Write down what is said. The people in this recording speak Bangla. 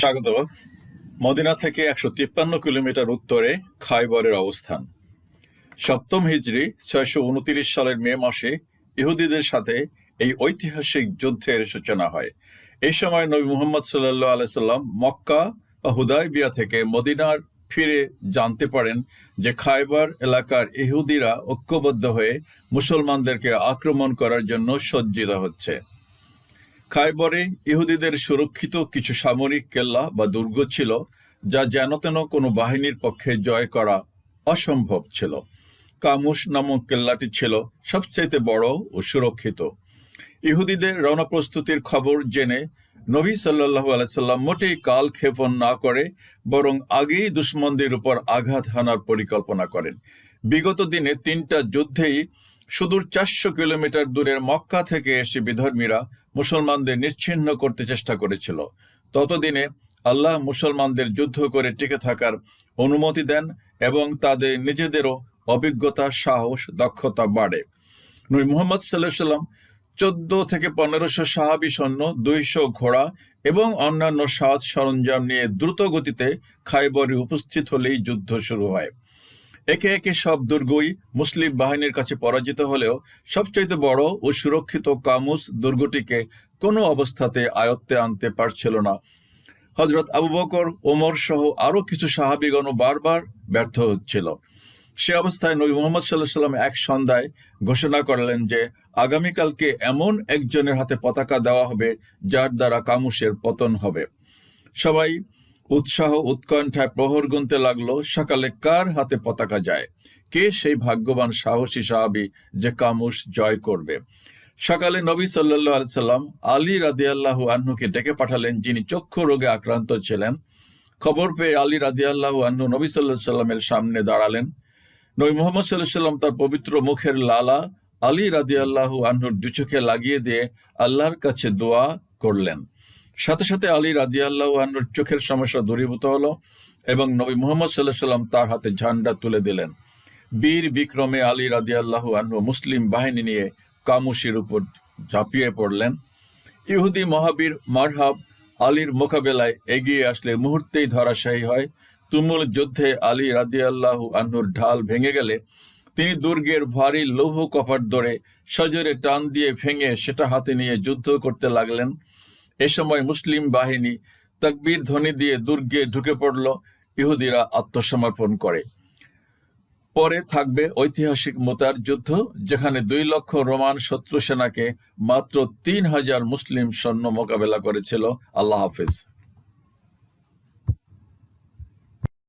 স্বাগত। মদিনা থেকে একশো তিপ্পান্ন কিলোমিটার উত্তরে খাইবরের অবস্থান। সপ্তম হিজড়ি ছয়শো উনত্রিশ সালের মে মাসে ইহুদিদের সাথে এই ঐতিহাসিক যুদ্ধের সূচনা হয়। এই সময় নবী মুহাম্মদ সাল্লাহ আলাইসাল্লাম মক্কা বা হুদাইবিয়া থেকে মদিনার ফিরে জানতে পারেন যে খাইবার এলাকার ইহুদিরা ঐক্যবদ্ধ হয়ে মুসলমানদেরকে আক্রমণ করার জন্য সজ্জিত হচ্ছে। খাইবরে ইহুদিদের সুরক্ষিত কিছু সামরিক কেল্লা বা দুর্গ ছিল, যা যেন তেন কোনো বাহিনীর পক্ষে জয় করা অসম্ভব ছিল। কামুস নামক কেল্লাটি ছিল সবচাইতে বড় ও সুরক্ষিত। ইহুদিদের রওনা প্রস্তুতির খবর জেনে নবী সাল্লাহু আলাইসাল্লাম মোটেই কাল ক্ষেপণ না করে, বরং আগেই দুশ্মনদের উপর আঘাত হানার পরিকল্পনা করেন। বিগত দিনে তিনটা যুদ্ধেই সুদূর চারশো কিলোমিটার দূরের মক্কা থেকে এসে বিধর্মীরা মুসলমানদের নিচ্ছিন্ন করতে চেষ্টা করেছিল। ততদিনে আল্লাহ মুসলমানদের যুদ্ধ করে টিকে থাকার অনুমতি দেন এবং তাদের নিজেদেরও অভিজ্ঞতা, সাহস, দক্ষতা বাড়ে। নবী মুহাম্মদ সাল্লাহ সাল্লাম চোদ্দ থেকে পনেরোশো সাহাবি সৈন্য, দুইশো ঘোড়া এবং অন্যান্য সাজ সরঞ্জাম নিয়ে দ্রুত গতিতে খাইবরে উপস্থিত হলেই যুদ্ধ শুরু হয়। একে একে সব দুর্গই মুসলিম বাহিনীর কাছে পরাজিত হলেও সবচাইতে বড় ও সুরক্ষিত কামুস দুর্গটিকে কোনো অবস্থাতে আয়ত্তে আনতে পারছিল না। হজরত আবু বকর, ওমর সহ আরও কিছু সাহাবিগণ বারবার ব্যর্থ হচ্ছিল। সে অবস্থায় নবী মোহাম্মদ সাল্লাহ সাল্লাম এক সন্ধ্যায় ঘোষণা করলেন যে, আগামীকালকে এমন একজনের হাতে পতাকা দেওয়া হবে যার দ্বারা কামুসের পতন হবে। সবাই উৎসাহ উৎকণ্ঠায় প্রহর গুনতে লাগল, সকালে কার হাতে পতাকা যায়? কে সেই ভাগ্যবান, সাহসী সাহাবি যে কামুস জয় করবে? সকালে নবী সাল্লাহ সাল্লাম আলী রাদিয়াল্লাহু আহ্নুকে ডেকে পাঠালেন, যিনি চক্ষু রোগে আক্রান্ত ছিলেন। খবর পেয়ে আলী রাদিয়াল্লাহু আহ্নু নবী সাল্লাহ সাল্লামের সামনে দাঁড়ালেন। নবী মোহাম্মদ সাল্লাহ সাল্লাম তার পবিত্র মুখের লালা আলী রাদিয়াল্লাহু আহ্নুর দুচোখে লাগিয়ে দিয়ে আল্লাহর কাছে দোয়া করলেন। সাথে সাথে আলী রাদিয়াল্লাহু আহ্নুর চোখের সমস্যা দূরীভূত হলো এবং নবী মোহাম্মদ সাল্লাহ সাল্লাম তার হাতে ঝান্ডা তুলে দিলেন। বীর বিক্রমে আলী রাদিয়াল্লাহু আহ্নু মুসলিম বাহিনী নিয়ে কামুশির উপর ঝাঁপিয়ে পড়লেন। ইহুদি মহাবীর মারহাব আলীর মোকাবেলায় এগিয়ে আসলে মুহূর্তেই ধরাশায়ী হয়। তুমুল যুদ্ধে আলী রাদিয়াল্লাহু আহ্নুর ঢাল ভেঙে গেলে তিনি দুর্গের ভারী লৌহ কপাট ধরে সজরে টান দিয়ে ভেঙে সেটা হাতে নিয়ে যুদ্ধ করতে লাগলেন। এ সময় মুসলিম বাহিনী তাকবীর ধ্বনি দিয়ে দুর্গে ঢুকে পড়ল, ইহুদিরা আত্মসমর্পণ করে। পরে থাকবে ঐতিহাসিক মোতার যুদ্ধ, যেখানে দুই লক্ষ রোমান শত্রু সেনাকে মাত্র তিন হাজার মুসলিম সৈন্য মোকাবেলা করেছিল। আল্লাহ হাফিজ।